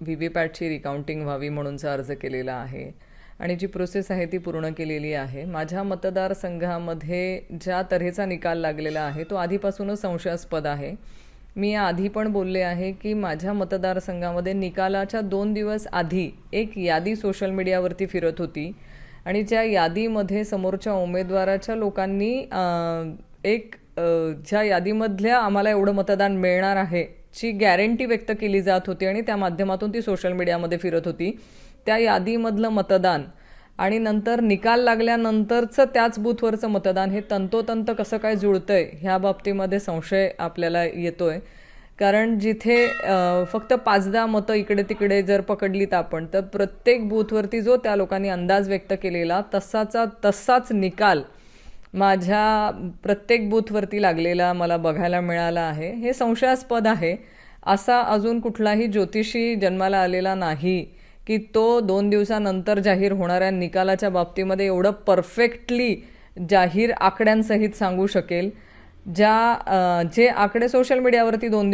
V पॅटची recounting व्हावी म्हणूनचा अर्ज केलेला आहे. आणि जी प्रोसेस आहे ती पूर्ण केलेली आहे. माझ्या मतदारसंघामध्ये ज्या तऱ्हेचा निकाल लागलेला आहे तो आधीपासूनच संशयास्पद आहे. मी आधी पण बोलले आहे की माझ्या मतदारसंघामध्ये निकालाच्या दोन दिवस आधी एक यादी सोशल मीडियावरती फिरत होती. आणि ज्या यादीमध्ये समोरच्या उमेदवाराच्या लोकांनी एक ज्या यादीमधल्या आम्हाला एवढं मतदान मिळणार आहे ची गॅरंटी व्यक्त केली जात होती आणि त्या माध्यमातून ती सोशल मीडियामध्ये फिरत होती. त्या यादीमधलं मतदान आणि नंतर निकाल लागल्यानंतरचं त्याच बूथवरचं मतदान हे तंतोतंत कसं काय जुळतंय ह्या बाबतीमध्ये संशय आपल्याला येतोय. कारण जिथे फक्त पाच दहा मतं इकडे तिकडे जर पकडलीत आपण तर प्रत्येक बूथवरती जो त्या लोकांनी अंदाज व्यक्त केलेला तसाचा तसाच निकाल माझ्या प्रत्येक बूथवरती लागलेला मला बघायला मिळाला आहे. हे संशयास्पद आहे. असा अजून कुठलाही ज्योतिषी जन्माला आलेला नाही की तो दोन दिवसानंतर जाहीर होणाऱ्या निकालाच्या बाबतीमध्ये एवढं परफेक्टली जाहीर आकड्यांसहित सांगू शकेल ज्या जे आकडे सोशल मीडियावरती दोन